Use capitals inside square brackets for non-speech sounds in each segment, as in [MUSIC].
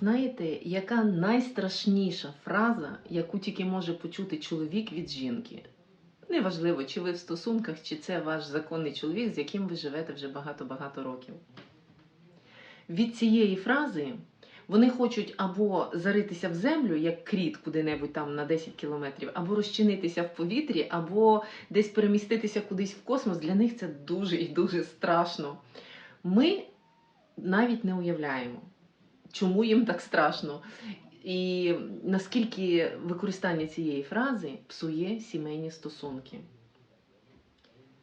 Знаєте, яка найстрашніша фраза, яку тільки може почути чоловік від жінки? Неважливо, чи ви в стосунках, чи це ваш законний чоловік, з яким ви живете вже багато-багато років. Від цієї фрази вони хочуть або заритися в землю, як кріт куди-небудь там на 10 кілометрів, або розчинитися в повітрі, або десь переміститися кудись в космос. Для них це дуже і дуже страшно. Ми навіть не уявляємо, чому їм так страшно. І наскільки використання цієї фрази псує сімейні стосунки.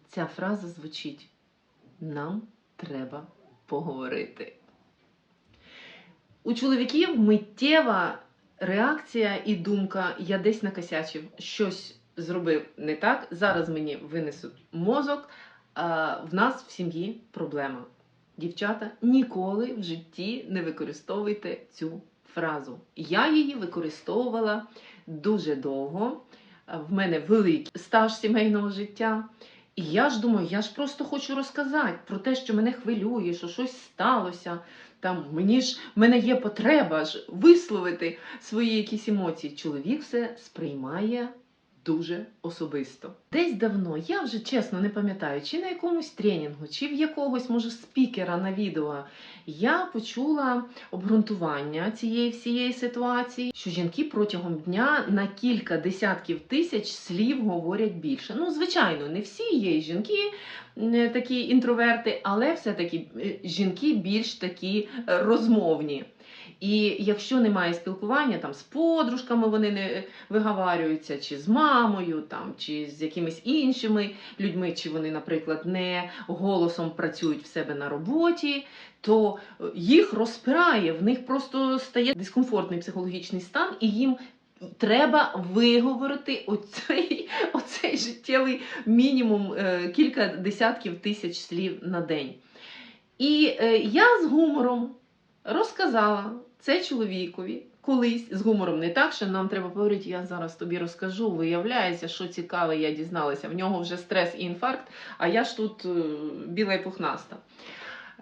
Ця фраза звучить: нам треба поговорити. У чоловіків миттєва реакція і думка: я десь накосячив, щось зробив не так. Зараз мені винесуть мозок. В нас в сім'ї проблема. Дівчата, ніколи в житті не використовуйте цю фразу. Я її використовувала дуже довго. В мене великий стаж сімейного життя. І я ж думаю, я ж просто хочу розказати про те, що мене хвилює, що щось сталося. Там мені ж мене є потреба ж висловити свої якісь емоції. Чоловік все сприймає дуже особисто. Десь давно, я вже чесно не пам'ятаю, чи на якомусь тренінгу, чи в якогось, може, спікера на відео, я почула обґрунтування цієї всієї ситуації, що жінки протягом дня на кілька десятків тисяч слів говорять більше. Ну, звичайно, не всі є жінки такі інтроверти, але все-таки е, жінки більш такі е, розмовні. І якщо немає спілкування там з подружками, вони не виговарюються, чи з мамою, там, чи з якимись іншими людьми, чи вони, наприклад, не голосом працюють в себе на роботі, то їх розпирає, в них просто стає дискомфортний психологічний стан, і їм треба виговорити оцей, [LAUGHS] оцей життєвий мінімум е, кілька десятків тисяч слів на день. І е, я з гумором розказала це чоловікові колись з гумором не так, що нам треба поговорити, я зараз тобі розкажу. Виявляється, що цікаве, я дізналася. В нього вже стрес і інфаркт, а я ж тут е, біла і пухнаста.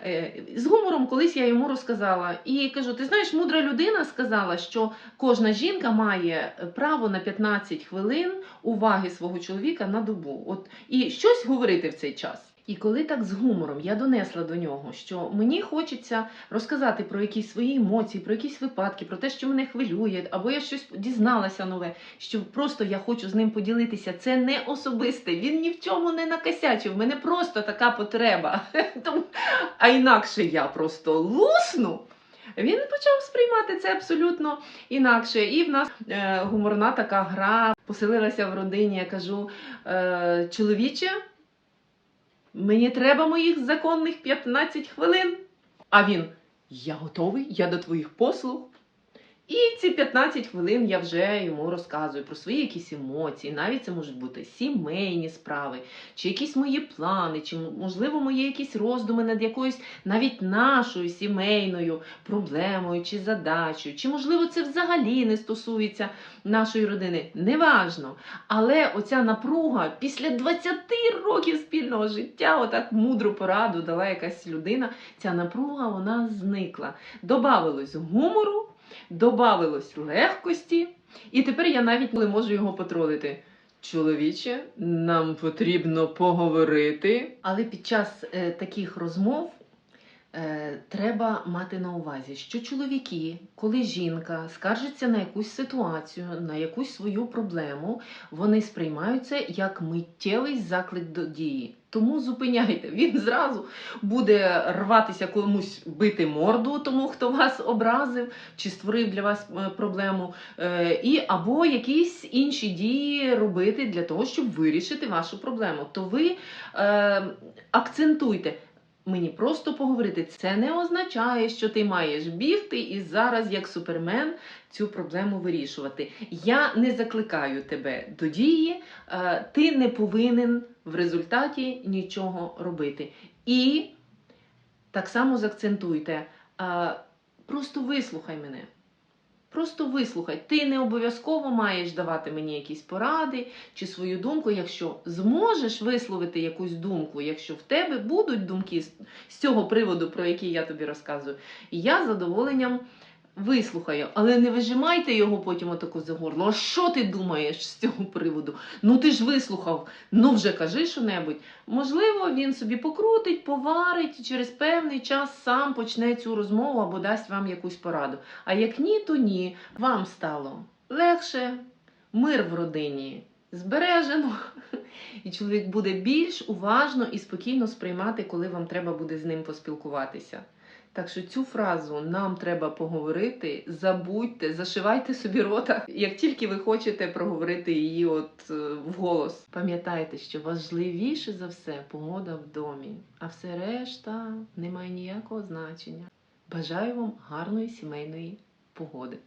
Е, З гумором колись я йому розказала і кажу: ти знаєш, мудра людина сказала, що кожна жінка має право на 15 хвилин уваги свого чоловіка на добу. От і щось говорити в цей час. І коли так з гумором я донесла до нього, що мені хочеться розказати про якісь свої емоції, про якісь випадки, про те, що мене хвилює, або я щось дізналася нове, що просто я хочу з ним поділитися. Це не особисте, він ні в чому не накосячив. В мене просто така потреба. [LAUGHS] А інакше я просто лусну. Він почав сприймати це абсолютно інакше. І в нас е, гуморна така гра поселилася в родині. Я кажу, е, чоловіче, мені треба моїх законних 15 хвилин. А він: Я готовий, я до твоїх послуг. І ці 15 хвилин я вже йому розказую про свої якісь емоції. Навіть це можуть бути сімейні справи, чи якісь мої плани, чи можливо мої якісь роздуми над якоюсь навіть нашою сімейною проблемою чи задачею, чи можливо це взагалі не стосується нашої родини. Неважно. Але оця напруга після 20 років спільного життя, отак мудру пораду дала якась людина. Ця напруга вона зникла. Добавилось гумору, добавилось легкості, і тепер я навіть не можу його потролити. Чоловіче, нам потрібно поговорити. Але під час е, таких розмов треба мати на увазі, що чоловіки, коли жінка скаржиться на якусь ситуацію, на якусь свою проблему, вони сприймають це як миттєвий заклик до дії. Тому зупиняйте, він зразу буде рватися комусь бити морду, тому хто вас образив чи створив для вас е, проблему, е, і або якісь інші дії робити для того, щоб вирішити вашу проблему. То ви е, акцентуйте. Мені просто поговорити. Це не означає, що ти маєш бігти і зараз, як супермен, цю проблему вирішувати. Я не закликаю тебе до дії, е, ти не повинен в результаті нічого робити. І так само заакцентуйте, е, просто вислухай мене. Просто вислухай. Ти не обов'язково маєш давати мені якісь поради чи свою думку. Якщо зможеш висловити якусь думку, якщо в тебе будуть думки з- цього приводу, про які я тобі розказую, я з задоволенням вислухає, але не вижимайте його потім отако за горло. А що ти думаєш з цього приводу? Ну ти ж вислухав, ну вже кажи що-небудь. Можливо, він собі покрутить, поварить і через певний час сам почне цю розмову або дасть вам якусь пораду. А як ні, то ні. Вам стало легше, мир в родині збережено, і чоловік буде більш уважно і спокійно сприймати, коли вам треба буде з ним поспілкуватися. Так що цю фразу нам треба поговорити, забудьте, зашивайте собі рота, як тільки ви хочете проговорити її от е, вголос. Пам'ятайте, що важливіше за все погода в домі, а все решта не має ніякого значення. Бажаю вам гарної сімейної погоди.